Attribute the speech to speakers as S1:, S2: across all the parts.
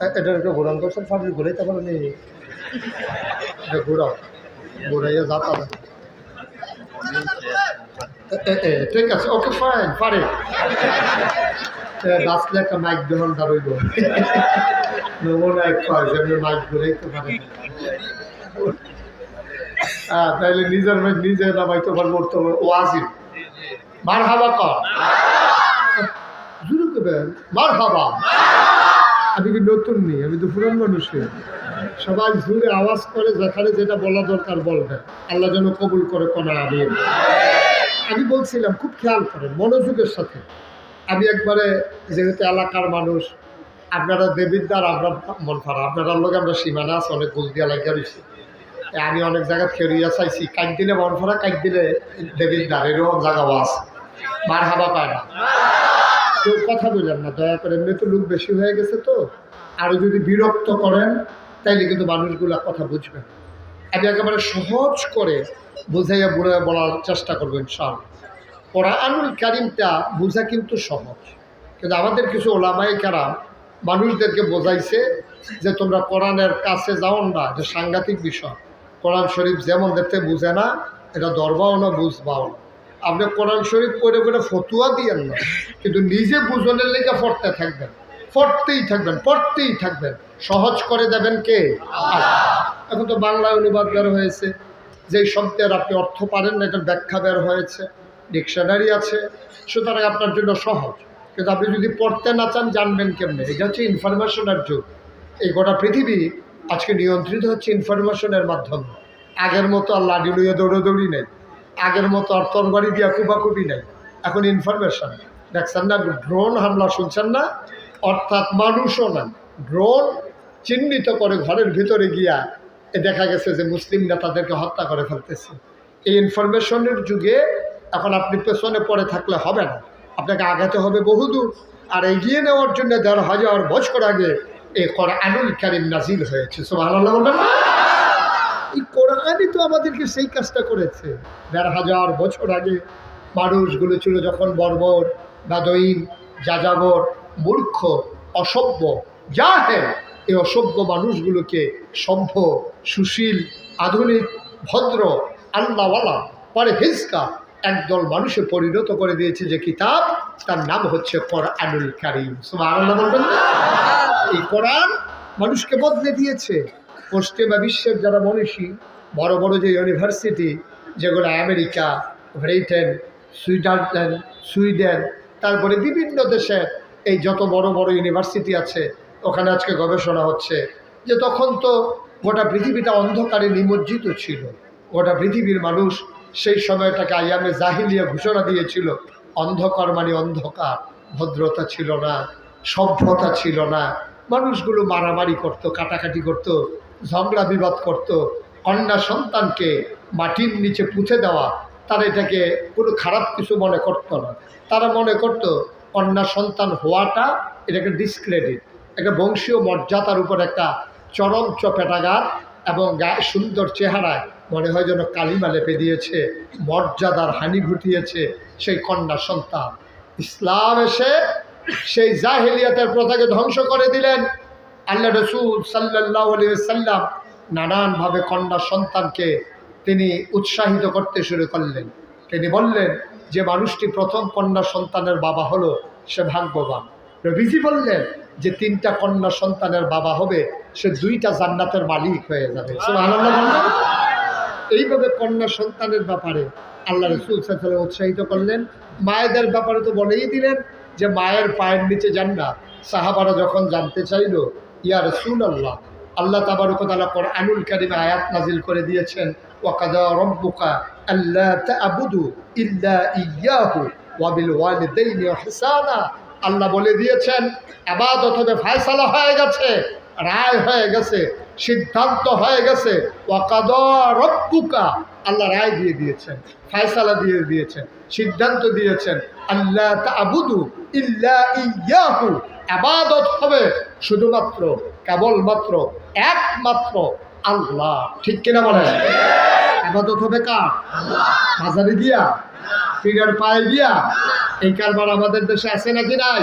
S1: এটার একটা ঘোরান করছেন ফাটির ঘুরে তারপরে নেই এটা ঘুরাইয়া যাতা ঠিক আছে, ওকে, ফাইন, পারে। গাছলে একটা মাইক দেহন দাঁড়ইব নমুনা এক মাইক হ্যাঁ নিজের নিজে তো ওয়াজিব। মার হাবা কর। করবেন মার হাবা আমি কি নতুন নেই আমি তো পুরান মানুষের। সবাই জুড়ে আওয়াজ করে, যেখানে যেটা বলা দরকার বলবেন আল্লাহ যেন কবুল করে কোনা আমি আমি বলছিলাম, খুব খেয়াল করেন, মনোযোগের সাথে। আমি একবারে যেহেতু এলাকার মানুষ, আপনারা দেবিদ্দার আমরা মন ফারা আপনার লোক, আমরা সীমানা আছে, অনেক গোল দিয়া লাগিয়া রয়েছে আমি অনেক জায়গায় খেরিয়া চাইছি কাইক দিলে মন ফারা কাইক দিলে দেবিদ্দার এরকম জায়গাও আছে। মার হাবা পায় না। কেউ কথা বললেন না, দয়া করে এমনি তো লোক বেশি হয়ে গেছে তো। আরও যদি বিরক্ত করেন, তাইলে কিন্তু মানুষগুলা কথা বুঝবেন। আমি একেবারে সহজ করে বুঝাইয়া বুড়ে বলার চেষ্টা করব ইনশাল কোরআনুল কারিমটা বোঝা কিন্তু সহজ। কিন্তু আমাদের কিছু ওলামাই কারাম মানুষদেরকে বোঝাইছে যে তোমরা কোরআনের কাছে যাও না, এটা সাংঘাতিক বিষয়। কোরআন শরীফ যেমন দেখতে বুঝে না, এটা দরবাও না, বুঝবাও না। আপনি কোরআন শরীফ করে করে ফতুয়া দিয়েন না। কিন্তু নিজে বুঝনের লেগে পড়তে থাকবেন। পড়তেই থাকবেন পড়তেই থাকবেন। সহজ করে দেবেন কে? এখন তো বাংলা অনুবাদ বের হয়েছে। যেই শব্দের আপনি অর্থ পারেন না, এটার ব্যাখ্যা বের হয়েছে। ডিকশনারি আছে। সুতরাং আপনার জন্য সহজ। কিন্তু আপনি যদি পড়তে না চান, জানবেন কেমনে? এটা হচ্ছে ইনফরমেশনের যুগ। এই গোটা পৃথিবী আজকে নিয়ন্ত্রিত হচ্ছে ইনফরমেশনের মাধ্যমে। আগের মতো আর লাডি লইয়া দৌড়োদৌড়ি নেই। আগের মতো আর তরবারি দিয়া কুবাকুবি নাই। এখন ইনফরমেশন দেখছেন না? ড্রোন হামলা শুনছেন না? অর্থাৎ মানুষও না ড্রোন চিহ্নিত করে ঘরের ভিতরে গিয়া এ দেখা গেছে যে মুসলিম নেতাদেরকে হত্যা করে ফেলতেছে। এই ইনফরমেশনের যুগে এখন আপনি পেছনে পড়ে থাকলে হবে না। আপনাকে আগাতে হবে বহুদূর। আর এগিয়ে নেওয়ার জন্য দেড় হাজার বছর আগে এ এই কোরআনুল কারিম নাজিল হয়েছে। সুবহানাল্লাহ বলবেন না? এই কোরআনই তো আমাদেরকে সেই কাজটা করেছে। দেড় হাজার বছর আগে মানুষগুলো ছিল যখন বর্বর বাদইন যাযাবর, মূর্খ, অসভ্য, জাহেল, এই অসভ্য মানুষগুলোকে সভ্য সুশীল, আধুনিক, ভদ্র, আল্লাহওয়ালা পরে হিজকা একদল মানুষে পরিণত করে দিয়েছে যে কিতাব, তার নাম হচ্ছে কোরআনুল কারিম। বলবেন? এই কোরআন মানুষকে বদলে দিয়েছে। পশ্চিমা বিশ্বের যারা মনীষী, বড় বড় যে ইউনিভার্সিটি যেগুলো আমেরিকা, ব্রিটেন সুইজারল্যান্ড সুইডেন, তারপরে বিভিন্ন দেশের এই যত বড় বড় ইউনিভার্সিটি আছে, ওখানে আজকে গবেষণা হচ্ছে যে তখন তো গোটা পৃথিবীটা অন্ধকারে নিমজ্জিত ছিল। গোটা পৃথিবীর মানুষ সেই সময়টাকে আয়ামে জাহিলিয়া ঘোষণা দিয়েছিল, অন্ধকার মানে অন্ধকার, ভদ্রতা ছিল না, সভ্যতা ছিল না, মানুষগুলো মারামারি করত, কাটাকাটি করত ঝগড়া বিবাদ করত, কন্যা সন্তানকে মাটির নিচে পুঁতে দেওয়া, তারা এটাকে কোনো খারাপ কিছু মনে করতো না। তারা মনে করত কন্যা সন্তান হওয়াটা এটাকে ডিসক্রেডিট একটা বংশীয় মর্যাদার উপর একটা চরম চপেটাঘাত এবং গায়ে সুন্দর চেহারায় মনে হয় যেন কালিমা লেপে দিয়েছে, মর্যাদার হানি ঘটিয়েছে সেই কন্যা সন্তান। ইসলাম এসে সেই জাহেলিয়াতের প্রথাকে ধ্বংস করে দিলেন। আল্লাহ রসুল সাল্লাহ সাল্লাম নানানভাবে কন্যা সন্তানকে তিনি উৎসাহিত করতে শুরু করলেন। তিনি বললেন, যে মানুষটি প্রথম কন্যা সন্তানের বাবা হলো, সে ভাগ্যবান। রবিজি বললেন, যে তিনটা কন্যা সন্তানের বাবা হবে, সে দুইটা জান্নাতের মালিক হয়ে যাবে। এইভাবে কন্যা সন্তানের ব্যাপারে আল্লাহ রসুল সাল্লাম উৎসাহিত করলেন। মায়েদের ব্যাপারে তো বলেই দিলেন যে, মায়ের পায়ের নিচে যান না সাহাবারা যখন জানতে চাইল ইয়া রসুল আল্লাহ আল্লাহ পর আনুল কারিমে আয়াত নাজিল করে দিয়েছেন ওয়াকাদা রব্বুকা আল্লাহ তাবুদু ইল্লা ইয়াহু ওয়াবিল ওয়ালিদাইনি ইহসানা। আল্লাহ বলে দিয়েছেন, আবাদত হবে, ফায়সালা হয়ে গেছে, রায় হয়ে গেছে, সিদ্ধান্ত হয়ে গেছে ওয়াকাদা রব্বুকা। আল্লাহ রায় দিয়ে দিয়েছেন, ফায়সালা দিয়ে দিয়েছেন, সিদ্ধান্ত দিয়েছেন আল্লাহ তাবুদু ইল্লা ইয়াহু আবাদত হবে শুধুমাত্র, কেবলমাত্র, একমাত্র আল্লাহ। ঠিক কিনা বলে আবাদত হবে কার? বাজারে গিয়া? পীরের পায়ে গিয়া? এই কারবার আমাদের দেশে আছে নাকি নাই?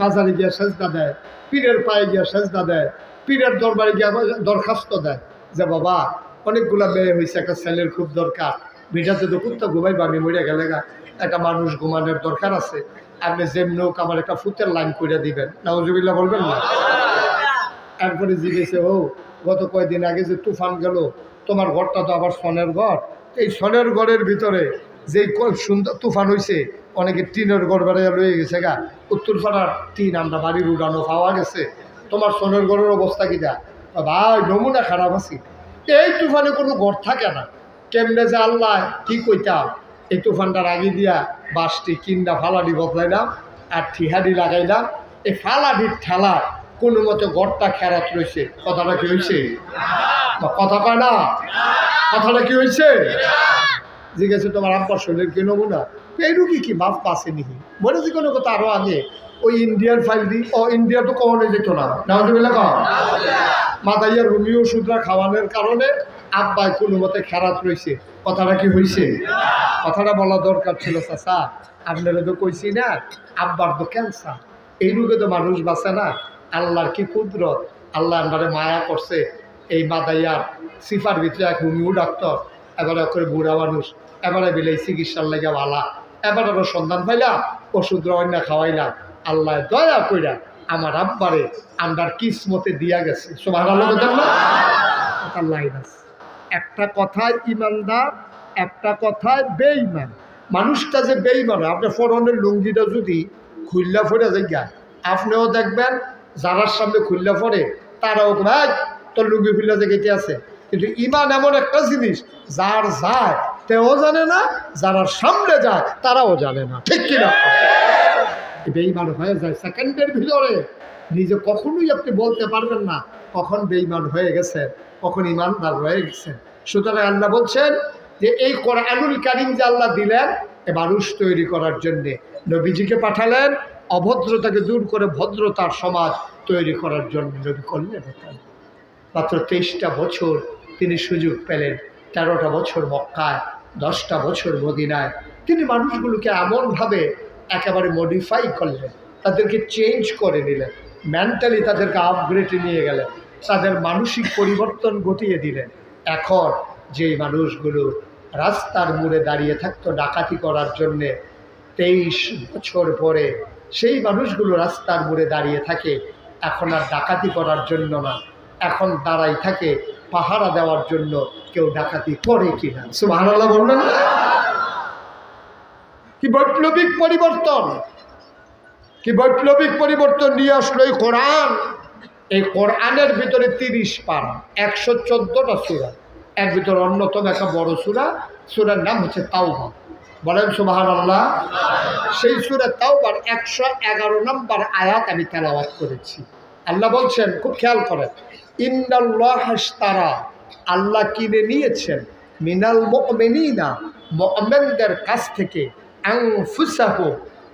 S1: মাজারে গিয়া সেজদা দেয়, পীরের পায়ে গিয়া সেজদা দেয়, পীরের দরবারে গিয়া দরখাস্ত দেয়। যে বাবা, অনেকগুলা মেয়ে হয়েছে একটা ছেলের খুব দরকার। ভিটাতে তো কুত্তা ঘুমাই আমি মরে গেলে গা, একটা মানুষ ঘুমানোর দরকার আছে। আপনি যেমনি হোক আমার একটা ফুটের লাইন করে দিবেন। নজবিল্লা বলবেন না? তারপরে জিজ্ঞেসে, ও, গত কয়েকদিন আগে যে তুফান গেল, তোমার ঘরটা তো আবার সনের ঘর? এই সনের ঘরের ভিতরে যে ক- সুন্দর তুফান হয়েছে অনেকে টিনের ঘর বেড়াইয়া লয়ে গেছে গা। উত্তর পাড়ার টিন আমরা বাড়ির উড়ানো পাওয়া গেছে। তোমার সনের ঘরের অবস্থা কি দা? ভাই, নমুনা খারাপ আছি। এই তুফানে কোনো ঘর থাকে না। কেমনে যে আল্লাহ কি কইতাম? এই তুফানটার আগে দিয়া বাসটি কিন্দা ফালাডি বদলাইলাম আর ঠিহাডি লাগাইলাম। এই ফালাডির ঠেলা কোনো মতে গড়টা খেরাত রয়েছে কথাটা কি হয়েছে কথা কয় না? কথাটা কি হয়েছে জিজ্ঞেস তোমার আব্বার শরীরের কি নমুনা? এই রুগী কি মাফ পাশে নিহি মনে যে কোনো কথা আরও আগে ওই ইন্ডিয়ান ফাইল দি ও ইন্ডিয়া তো কখনো যেত না। নাহলে কম মাদাইয়ার রুমি ওষুধরা খাওয়ানোর কারণে আব্বাই কোনো মতে খেরাত রয়েছে কথাটা কি হয়েছে কথাটা বলা দরকার ছিল, চাচা। আপনারা তো কইছি না, আব্বার তো ক্যান্সার। এই রোগে তো মানুষ বাঁচে না। আল্লাহর কি কুদরত? আল্লাহ আন্ডারে মায়া করছে। এই মাদাইয়ার সিফার ভিতরে এক হুমিও ডাক্তার, এবারে করে বুড়া মানুষ, এবারে বিলে চিকিৎসার লেগে ভালা এবার আরও সন্ধান পাইলাম, ওষুধ অন্য খাওয়াইলাম। আল্লাহ দয়া কইরা আমার আব্বারে আন্ডার কিসমতে দিয়া গেছে। সোভার আল্লাহ আছে একটা কথায় ইমানদার, একটা কথায় বেইমান মানুষটা যে বেইমান আপনার ফরনের লুঙ্গিটা যদি খুল্লা ফরে যাই আপনিও দেখবেন যারার সামনে খুল্লা ফরে, তারাও ভাই তোর লুঙ্গি খুল্লা যে গেতে আছে। কিন্তু ইমান এমন একটা জিনিস, যার যায়, তেও জানে না যারা সামনে যায়, তারাও জানে না। ঠিক কিনা বেইমান হয়ে যায় সেকেন্ডের ভিতরে। নিজে কখনোই আপনি বলতে পারবেন না, কখন বেইমান হয়ে গেছে। কখন ইমানদার হয়ে গেছেন সুতরাং আল্লাহ বলছেন যে, এই কোরআনুল কারিম যে আল্লাহ দিলেন, এ মানুষ তৈরি করার জন্যে। নবীজিকে পাঠালেন অভদ্রতাকে দূর করে ভদ্রতার সমাজ তৈরি করার জন্য। নবী করলেন। মাত্র তেইশটা বছর তিনি সুযোগ পেলেন। তেরোটা বছর মক্কায়, দশটা বছর মদিনায়। তিনি মানুষগুলোকে এমনভাবে একেবারে মডিফাই করলেন। তাদেরকে চেঞ্জ করে নিলেন। মেন্টালি তাদেরকে আপগ্রেডে নিয়ে গেলেন। তাদের মানসিক পরিবর্তন ঘটিয়ে দিলেন। এখন যেই মানুষগুলো রাস্তার মোড়ে দাঁড়িয়ে থাকতো ডাকাতি করার জন্যে, তেইশ বছর পরে সেই মানুষগুলো রাস্তার মোড়ে দাঁড়িয়ে থাকে, এখন আর ডাকাতি করার জন্য না। এখন দাঁড়াই থাকে, পাহারা দেওয়ার জন্য কেউ ডাকাতি করে কিনা। সুবহানাল্লাহ বললেন? কি বৈপ্লবিক পরিবর্তন? কি বৈপ্লবিক পরিবর্তন নিয়ে আসলো এই কোরআন? এই কোরআনের ভিতরে তিরিশ পান একশো চোদ্দোটা সুরা। এর ভিতরে অন্যতম একটা বড় সুরা, সুরার নাম হচ্ছে তাওবা। বলেন সুবাহান আল্লাহ সেই সুরা তাওবার একশো এগারো নম্বর আয়াত আমি তেলাওয়াত করেছি। আল্লাহ বলছেন, খুব খেয়াল করেন ইন্দাল্লাহ তারা আল্লাহ কিনে নিয়েছেন, মিনাল মুমিনিনা মুমিনদের কাছ থেকে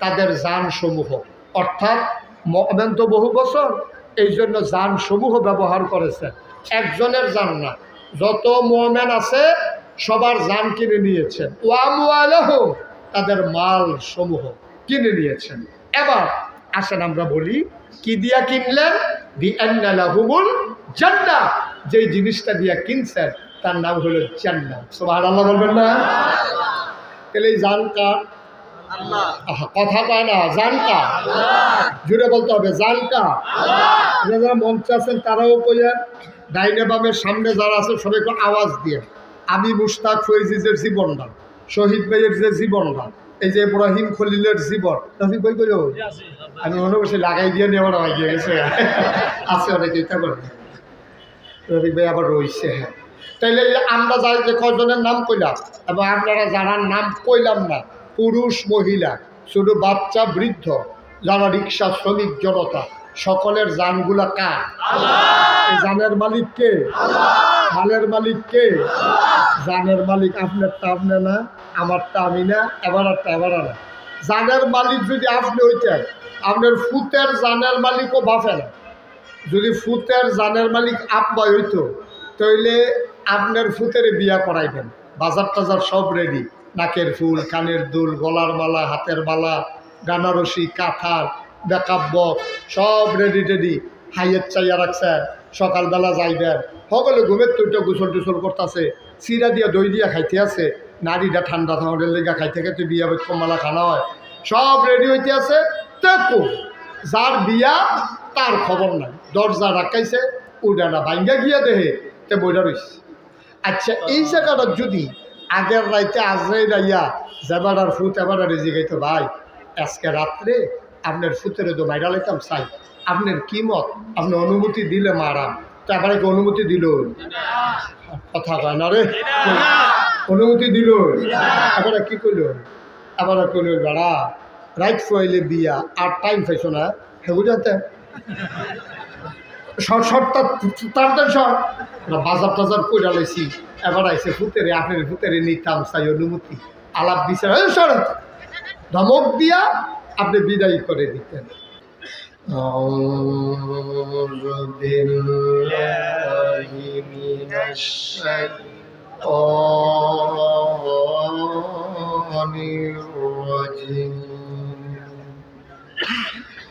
S1: তাদের জানসমূহ। অর্থাৎ, মুমিন তো বহু বছর এই জন্য জানসমূহ ব্যবহার করেছেন একজনের জান না। যত মুমিন আছে, সবার জান কিনে নিয়েছেন তাদের মাল সমূহ কিনে নিয়েছেন। এবার আসেন আমরা বলি, কি দিয়া কিনলেন? বিআনালাহুমুল জান্নাহ। যেই জিনিসটা দিয়া কিনছেন, তার নাম হলো জান্নাত সুবহানাল্লাহ বলবেন না? তাহলে এই জান কার কথা কয় না জান কার জুড়ে বলতে হবে জান কার যারা মঞ্চে আছেন তারাও কইলেন ডাইনে বামের সামনে যারা আছে সবাই একটু আওয়াজ দিয়ে আমি মুস্তাক ফৈজিজের জীবনটা শহীদ ভাইয়ের যে জীবনটা এই যে ইব্রাহিম খলিলের জীবন। রফিক ভাই কইল আমি মনে করছি লাগাই দিয়ে নেওয়ার আগে গিয়ে গেছে। আছে অনেক এটা করে রফিক ভাই আবার রয়েছে হ্যাঁ। তাইলে আমরা যাই যে কজনের নাম কইলাম এবং আপনারা যারা নাম কইলাম না পুরুষ মহিলা শুধু বাচ্চা বৃদ্ধ যারা রিক্সা শ্রমিক জনতা সকলের জানগুলা কার? এই জানের মালিক কে? মালের মালিক কে? জানের মালিক আপনারটা আপনি না আমারটা আমি না এবার এবারটা এবার না। জানের মালিক যদি আপনি হইতেন আপনার ফুতের জানের মালিকও বাফে না। যদি ফুতের জানের মালিক আব্বাই হইতো তাইলে আপনার ফুতের বিয়া করাইবেন বাজার টাজার সব রেডি নাকের ফুল, কানের দুল, গলার মালা, হাতের মালা, গানারসি কাঁথার বক্স সব রেডি টেডি হাইয়ের চাইয়া রাখছেন, সকালবেলা যাইবেন। সকলে ঘুমের তো গোসল টুসল করতেছে চিরা দিয়া দই দিয়া খাইতে আছে নারীটা ঠান্ডা থামার লেগা খাইতে খাইতে বিয়া কমালা খানা হয়। সব রেডি হইতে আছে দেখো যার বিয়া তার খবর নাই। দরজা রাখাইছে, উডানা ভাঙ্গা গিয়া দেহে, তে বইটা রইছে। আচ্ছা এই জায়গাটা যদি আগের রাইতে আজরাই রাইয়া জেবাডার ফুত এবার জিগাইতো ভাই, আজকে রাত্রে আপনার ফুতেরে তো বাইরা লাইতাম চাই আপনার কি মত? আপনি অনুমতি দিলে মারাম। তো এবারে কি অনুমতি দিল? কথা কয় না রে। অনুমতি দিল। এবারে কি করল এবারে কইল, বেড়া রাইট ফুয়াইলে বিয়া, আর টাইম পাইছো না। হে বুঝাতে শর্ট শর্টটা তাড়াতাড়ি শর্ট বাজার টাজার কইরা লাইছি এবার আইসে ফুতেরে আপনার ফুতেরে নিতাম চাই অনুমতি আলাপ বিচার সর ধমক দিয়া আপনি বিদায় করে দিতেন أعوذ بالله من الشيطان الرجيم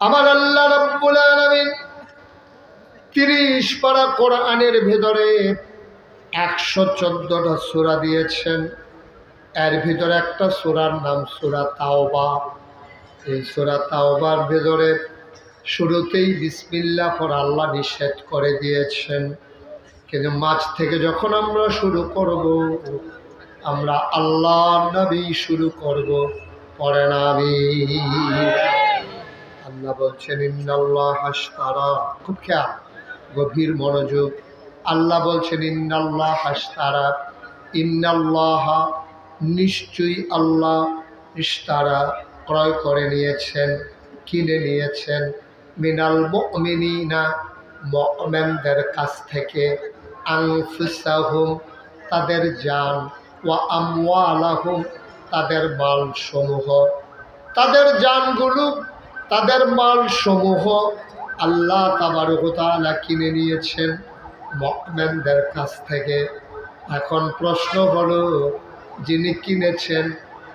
S1: আমার আল্লাহ রব্বুল আলামিন 30 পারা কোরআনের ভেতরে একশো চোদ্দটা সুরা দিয়েছেন। এর ভিতরে একটা সুরার নাম সুরা তাওবা। এই সুরা তাওবার ভেতরে শুরুতেই বিসমিল্লা পর আল্লাহ নিষেধ করে দিয়েছেন। কিন্তু মাছ থেকে যখন আমরা শুরু করব আমরা আল্লাহ নবী শুরু করব। পরে নাবি আল্লাহ বলছেন, ইন্নাল্লাহ হাসতারা খুব খেয়াল, গভীর মনোযোগ। আল্লাহ বলছেন, ইন্নাল্লাহ হাসতারা ইন্নাল্লাহ নিশ্চয়ই আল্লাহ ইস্তারা ক্রয় করে নিয়েছেন, কিনে নিয়েছেন। মিনাল মিনা মমেনদের কাছ থেকে আংফুসাহুম তাদের জান ওয়া আমওয়ালাহুম, তাদের মাল সমূহ তাদের জানগুলো, তাদের মাল সমূহ আল্লাহ তাবারকতালা কিনে নিয়েছেন মমেনদের কাছ থেকে। এখন প্রশ্ন হলো, যিনি কিনেছেন,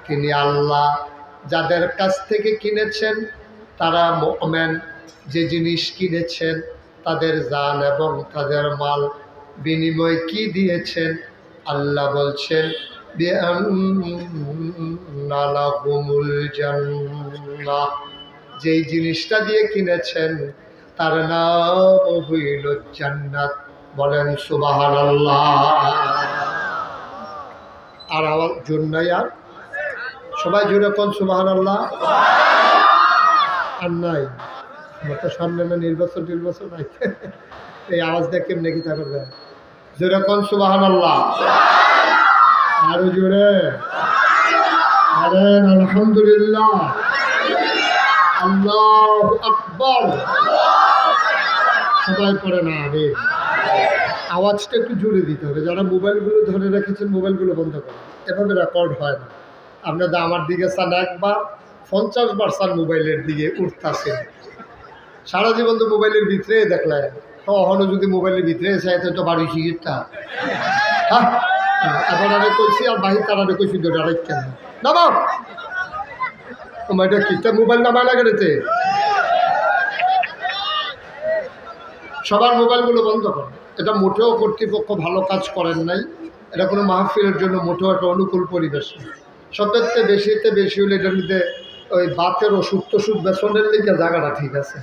S1: তিনি আল্লাহ। যাদের কাছ থেকে কিনেছেন, তারা মোমেন। যে জিনিস কিনেছেন, তাদের জান এবং তাদের মাল বিনিময় কি দিয়েছেন আল্লাহ বলছেন যেই জিনিসটা দিয়ে কিনেছেন, তার নাম হইল জান্নাত। বলেন সুবাহান আর আমার জন্য আর? সবাই জুড়ে কোন সুবাহান আল্লাহ আর নাই। আমার তো সামনে না নির্বাচন নির্বাচন নাই। এই আওয়াজ দিয়ে কেমনে কি তা করবে জোরে কোন সুবাহান আল্লাহ আরও জোরে। আলহামদুলিল্লাহ। আল্লাহ আকবর। সবাই পড়ে না আরে আওয়াজটা একটু জুড়ে দিতে হবে। যারা মোবাইলগুলো ধরে রেখেছেন, মোবাইলগুলো বন্ধ করুন। এভাবে রেকর্ড হয় না। আপনাদের আমার দিকে চান একবার, পঞ্চাশ বার চান মোবাইলের দিকে উঠতেছেন সারা জীবন তো মোবাইলের ভিতরে দেখলে তখনও যদি মোবাইলের ভিতরে এসে তো বাড়ি শিখিরটা হ্যাঁ এখন আমি কইছি, আর বাহির তারা কইছি দুটা কেন? না বাপ তোমার এটা কিতা মোবাইল নামায় লাগে রেতে সবার মোবাইলগুলো বন্ধ করো। এটা মোটেও কর্তৃপক্ষ ভালো কাজ করেন নাই। এটা কোনো মাহফিলের জন্য মোটেও একটা অনুকূল পরিবেশ চেয়ে বেশিতে বেশি হলে এটার মধ্যে ওই বাতের ওষুধ টষুধ বেসনের লিখে জায়গাটা ঠিক আছে।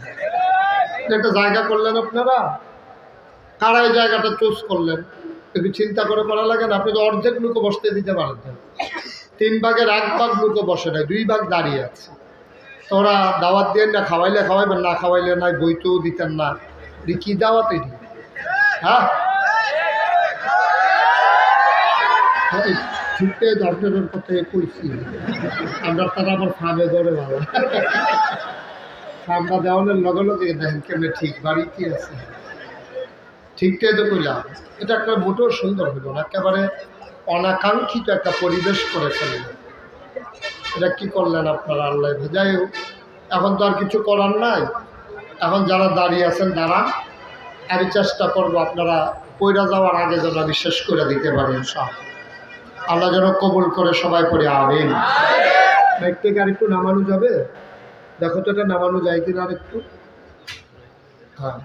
S1: একটা জায়গা করলেন আপনারা? কারা এই জায়গাটা চুজ করলেন। একটু চিন্তা করে করা লাগে না, আপনি তো অর্ধেক লোকও বসতে দিতে পারেন না। তিন ভাগের এক ভাগ লোকও বসে নাই, দুই ভাগ দাঁড়িয়ে আছে। তো ওরা দাওয়াত দিয়ে না, খাওয়াইলে খাওয়াইবেন, না খাওয়াইলে নাই, বইতেও দিতেন না। কি দাওয়াত এটি? হ্যাঁ? আমরা তারা আমার ফার্মে ধরে ভালো ফার্মটা দেওয়ানোর লগে লগে দেখেন কেমনি ঠিক বাড়ি কি আছে? ঠিকটাই তো কইলাম। এটা একটা মোটেও সুন্দর হলো না একেবারে অনাকাঙ্ক্ষিত একটা পরিবেশ করে ফেললেন এটা কি করলেন আপনারা আল্লাহ? যাই হোক এখন তো আর কিছু করার নাই। এখন যারা দাঁড়িয়ে আছেন দাঁড়ান। আমি চেষ্টা করব আপনারা পয়রা যাওয়ার আগে যেন বিশ্বাস করে দিতে পারেন সব আল্লাহ যেন কবুল করে সবাই করে আবেন থেকে আর একটু নামানো যাবে? দেখো তো এটা নামানো যায় কিনা আর একটু। হ্যাঁ।